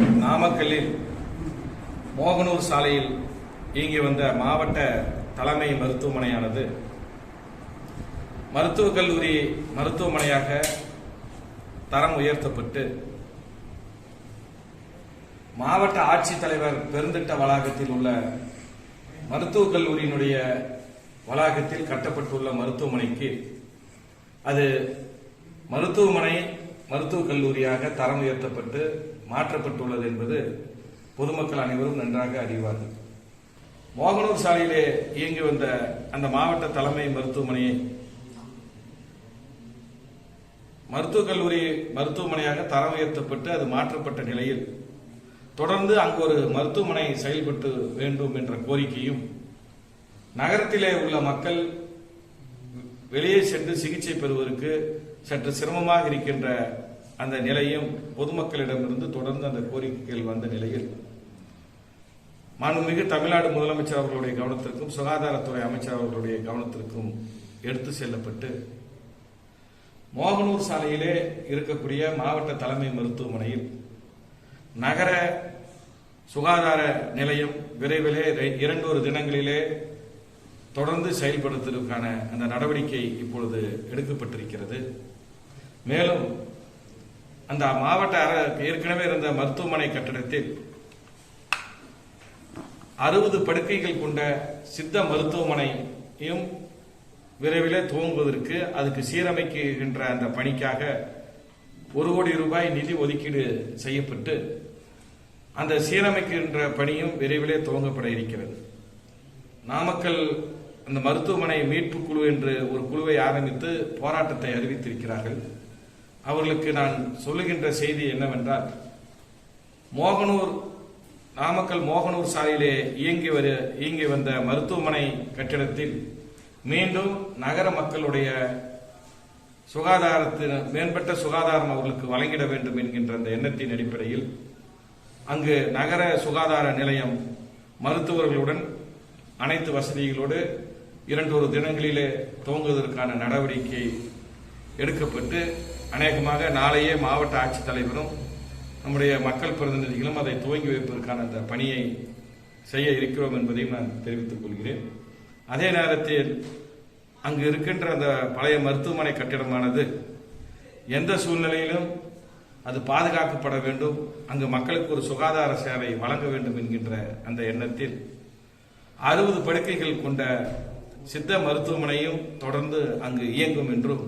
நாமக்கல்லில் மோகனூர் சாலையில் இயங்கி வந்த மாவட்ட தலைமை மருத்துவமனையானது. மருத்துவக் கல்லூரி மருத்துவமனையாக தரம் உயர்த்தப்பட்டு மாவட்ட ஆட்சித்தலைவர் பெருந்திட்ட வளாகத்தில் உள்ள மருத்துவக் கல்லூரியினுடைய வளாகத்தில் கட்டப்பட்டுள்ள மருத்துவமனைக்கு அது மருத்துவமனை மருத்துவக் கல்லூரியாக தரம் உயர்த்தப்பட்டு மாற்றப்பட்டுள்ளது என்பது பொதுமக்கள் அனைவரும் நன்றாக அறிவார்கள். மோகனூர் சாலையிலே இயங்கி வந்த அந்த மாவட்ட தலைமை மருத்துவமனையை மருத்துவக் கல்லூரி மருத்துவமனையாக தரம் உயர்த்தப்பட்டு அது மாற்றப்பட்ட நிலையில் தொடர்ந்து அங்கு ஒரு மருத்துவமனை செயல்பட்டு வேண்டும் என்ற கோரிக்கையும் நகரத்திலே உள்ள மக்கள் வெளியே சென்று சிகிச்சை பெறுவதற்கு சற்று சிரமமாக இருக்கின்ற அந்த நிலையும் பொதுமக்களிடமிருந்து தொடர்ந்து அந்த கோரிக்கைகள் வந்த நிலையில் மாண்புமிகு தமிழ்நாடு முதலமைச்சர் அவர்களுடைய கவனத்திற்கும் சுகாதாரத்துறை அமைச்சர் அவர்களுடைய கவனத்திற்கும் எடுத்து செல்லப்பட்டு மோகனூர் சாலையிலே இருக்கக்கூடிய மாவட்ட தலைமை மருத்துவமனையில் நகர சுகாதார நிலையம் விரைவிலே ரெ- இரண்டொரு தினங்களிலே தொடர்ந்து செயல்படுத்துவதற்கான அந்த நடவடிக்கை இப்பொழுது எடுக்கப்பட்டிருக்கிறது. மேலும் அந்த மாவட்ட அர- ஏற்கனவே இருந்த மருத்துவமனை கட்டடத்தில் அறுபது படுக்கைகள் கொண்ட சித்த மருத்துவமனையும் விரைவிலே துவங்குவதற்கு அதுக்கு சீரமைக்கின்ற அந்த பணிக்காக ஒரு கோடி ரூபாய் நிதி ஒதுக்கீடு செய்யப்பட்டு அந்த சீரமைக்கின்ற பணியும் விரைவிலே துவங்கப்பட இருக்கிறது. நாமக்கல் அந்த மருத்துவமனை மீட்பு குழு என்று ஒரு குழுவை ஆரம்பித்து போராட்டத்தை அறிவித்திருக்கிறார்கள். அவர்களுக்கு நான் சொல்லுகின்ற செய்தி என்னவென்றால் மோகனூர் நாமக்கல் மோகனூர் சாலையிலே இயங்கி வரு இயங்கி வந்த மருத்துவமனை கட்டிடத்தில் மீண்டும் நகர மக்களுடைய சுகாதாரத்தின் மேம்பட்ட சுகாதாரம் அவர்களுக்கு வழங்கிட வேண்டும் என்கின்ற அந்த எண்ணத்தின் அடிப்படையில் அங்கு நகர சுகாதார நிலையம் மருத்துவர்களுடன் அனைத்து வசதிகளோடு இரண்டொரு தினங்களிலே துவங்குவதற்கான நடவடிக்கை எடுக்கப்பட்டு அநேகமாக நாளையே மாவட்ட ஆட்சித்தலைவரும் நம்முடைய மக்கள் பிரதிநிதிகளும் அதை துவங்கி வைப்பதற்கான அந்த பணியை செய்ய இருக்கிறோம் என்பதையும் நான் தெரிவித்துக் கொள்கிறேன். அதே நேரத்தில் அங்கு இருக்கின்ற அந்த பழைய மருத்துவமனை கட்டிடமானது எந்த சூழ்நிலையிலும் அது பாதுகாக்கப்பட வேண்டும். அங்கு மக்களுக்கு ஒரு சுகாதார சேவை வழங்க வேண்டும் என்கின்ற அந்த எண்ணத்தில் அறுபது படுக்கைகள் கொண்ட சித்த மருத்துவமனையும் தொடர்ந்து அங்கு இயங்கும் என்றும்